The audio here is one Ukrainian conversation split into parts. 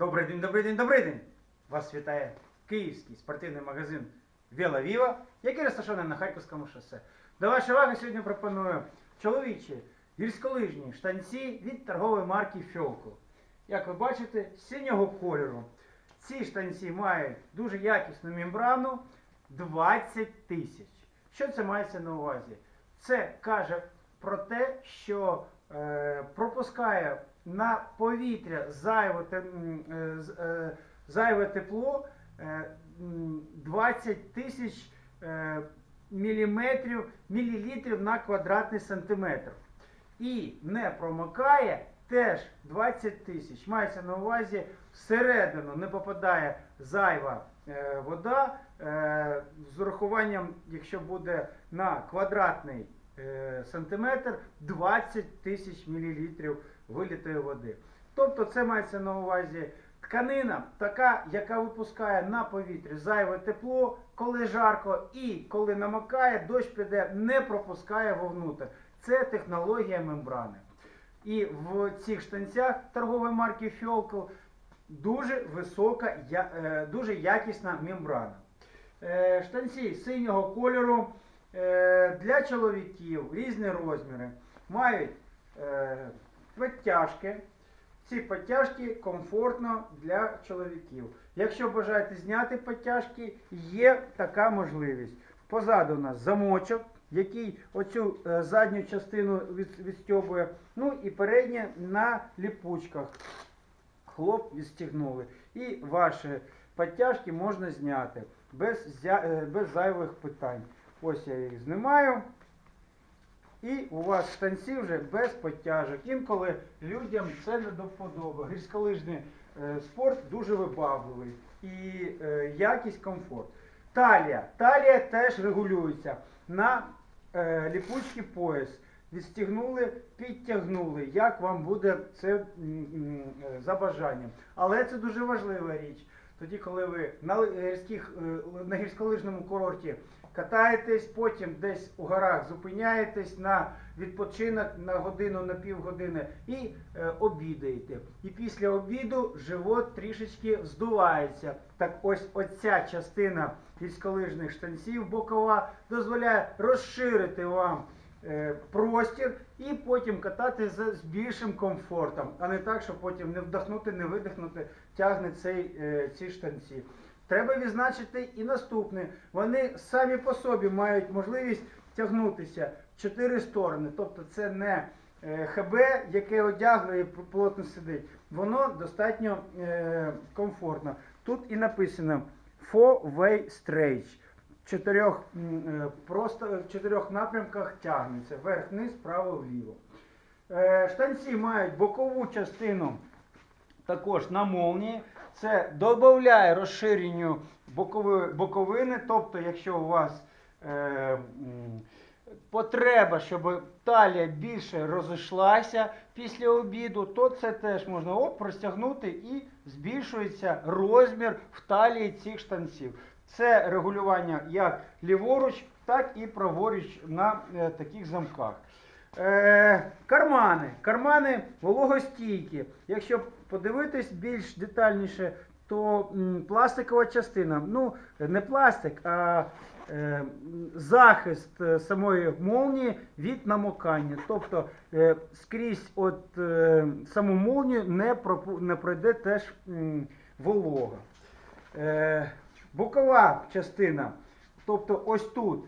Добрий день, добрий день, добрий день! Вас вітає київський спортивний магазин Віла Віва, який розташований на Харківському шосе. До вашої уваги сьогодні пропоную чоловічі гірськолижні штанці від торгової марки Фьолку. Як ви бачите, синього кольору. Ці штанці мають дуже якісну мембрану 20 тисяч. Що це мається на увазі? Це каже про те, що е, на повітря зайве, е, е, зайве тепло е, 20 тисяч е, міліметрів, мілілітрів на квадратний сантиметр. І не промикає теж 20 тисяч. Мається на увазі, всередину не попадає зайва вода. З урахуванням, якщо буде на квадратний сантиметр, 20 тисяч мілілітрів вилітої води. Тобто це мається на увазі тканина, така, яка випускає на повітрі зайве тепло, коли жарко, і коли намокає, дощ піде, не пропускає вовнутрь. Це технологія мембрани. І в цих штанцях торгової марки Фьолкл дуже висока, е, дуже якісна мембрана. Е, Штанці синього кольору е, для чоловіків різні розміри. Мають е, підтяжки. Ці підтяжки комфортно для чоловіків. Якщо бажаєте зняти підтяжки, є така можливість. Позаду у нас замочок, який оцю е, задню частину від, відстьобує. Ну і переднє на ліпучках. Хлоп відстігнули. І ваші підтяжки можна зняти без, е, без зайвих питань. Ось я їх знімаю. І у вас штанці вже без підтяжок. Інколи людям це не до вподоби. Гірськолижний е, спорт дуже вибагливий і е, якість комфорт. Талія. Талія теж регулюється на е, ліпучий пояс. Відстігнули, підтягнули, як вам буде це за бажанням. Але це дуже важлива річ. Тоді, коли ви на гірських, на гірськолижному курорті катаєтесь, потім десь у горах зупиняєтесь на відпочинок на годину, на півгодини і е, обідаєте. І після обіду живот трішечки здувається. Так ось оця частина гірськолижних штанців бокова дозволяє розширити вам е, простір і потім катати з, більшим комфортом, а не так, щоб потім не вдохнути, не видихнути, тягне цей, е, ці штанці. Треба відзначити і наступне. Вони самі по собі мають можливість тягнутися в чотири сторони. Тобто це не е, ХБ, яке одягло і плотно сидить. Воно достатньо е, комфортно. Тут і написано Four Way Stretch. В чотирьох, е, просто в чотирьох напрямках тягнеться. Вверх, вниз, вправо, вліво. Е, Штанці мають бокову частину також на молнії. Це додає розширенню бокови- боковини. Тобто, якщо у вас е, потреба, щоб талія більше розійшлася після обіду, то це теж можна оп, розтягнути і збільшується розмір в талії цих штанців. Це регулювання як ліворуч, так і праворуч на е, таких замках. Е, кармани. Кармани вологостійкі. Якщо подивитись більш детальніше, то пластикова частина. Ну, не пластик, а е, захист е, самої молнії від намокання. Тобто скрізь от саму молнію не, пропу- не пройде теж волога. Бокова частина, тобто ось тут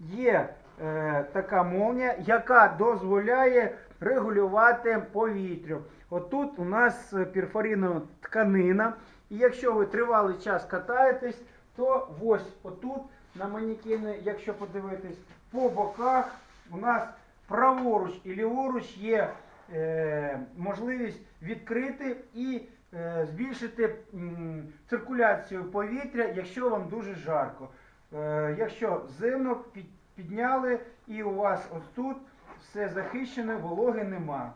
є е, така молнія, яка дозволяє регулювати повітря. Отут у нас е, перфорінова тканина. І якщо ви тривалий час катаєтесь, то ось отут на манекені, якщо подивитись, по боках у нас праворуч і ліворуч є е, можливість відкрити і е, збільшити м, циркуляцію повітря, якщо вам дуже жарко. Е, якщо зимно під, підняли і у вас ось тут все захищено, вологи нема.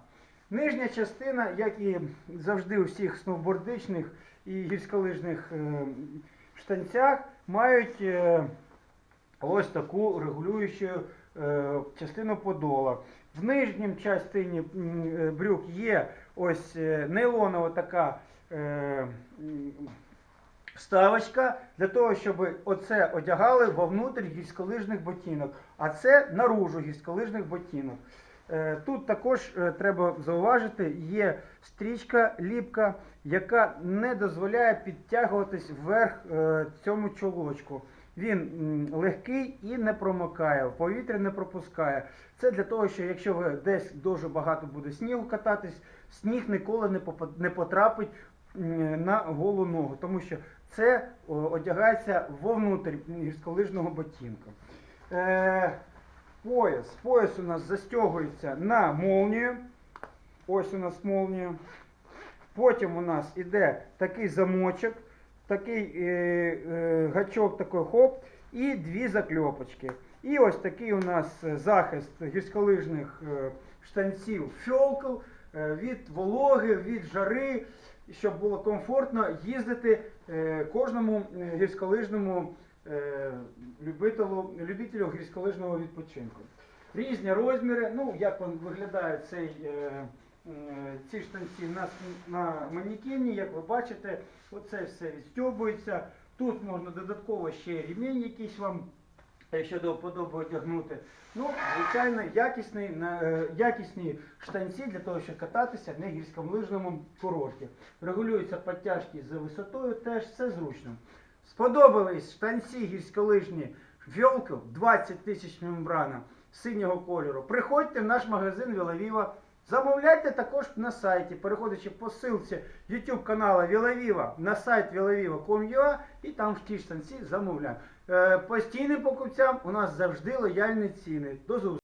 Нижня частина, як і завжди у всіх сноубордичних і гірськолижних е, штанцях, мають е, ось таку регулюючу е, частину подола. В нижній частині брюк є ось нейлонова така вставочка для того, щоб оце одягали вовнутрь гірськолижних ботинок, а це наружу гірськолижних ботинок. Е, Тут також е, треба зауважити, є стрічка ліпка, яка не дозволяє підтягуватись вверх е, цьому чолочку. Він легкий і не промокає, повітря не пропускає. Це для того, що якщо ви десь дуже багато буде снігу кататись, сніг ніколи не потрапить на голу ногу, тому що це одягається вовнутрь гірськолижного ботинка. Е, пояс. Пояс у нас застягується на молнію. Ось у нас молнія. Потім у нас іде такий замочок, такий е, е, гачок, такий хоп, і дві закльопочки. І ось такий у нас захист гірськолижних е, штанців фьолкл е, від вологи, від жари, щоб було комфортно їздити кожному е, гірськолижному е, любителю, любителю гірськолижного відпочинку. Різні розміри, ну як виглядає цей, е, е, ці штанці на, на манікені, як ви бачите, оце все відстьобується. Тут можна додатково ще ремінь якийсь вам, якщо до вподоби одягнути. Ну, звичайно, якісний, на- е, якісні штанці для того, щоб кататися на гірськолижному курорті. Регулюються підтяжки за висотою, теж все зручно. Сподобались штанці гірськолижні Вьолкл 20 тисяч мембрана синього кольору. Приходьте в наш магазин Вілавіва. Замовляйте також на сайті, переходячи по ссылці YouTube каналу Вілавіва на сайт vilaviva.com.ua і там в тій штанці замовляємо. Е, постійним покупцям у нас завжди лояльні ціни. До зустрічі!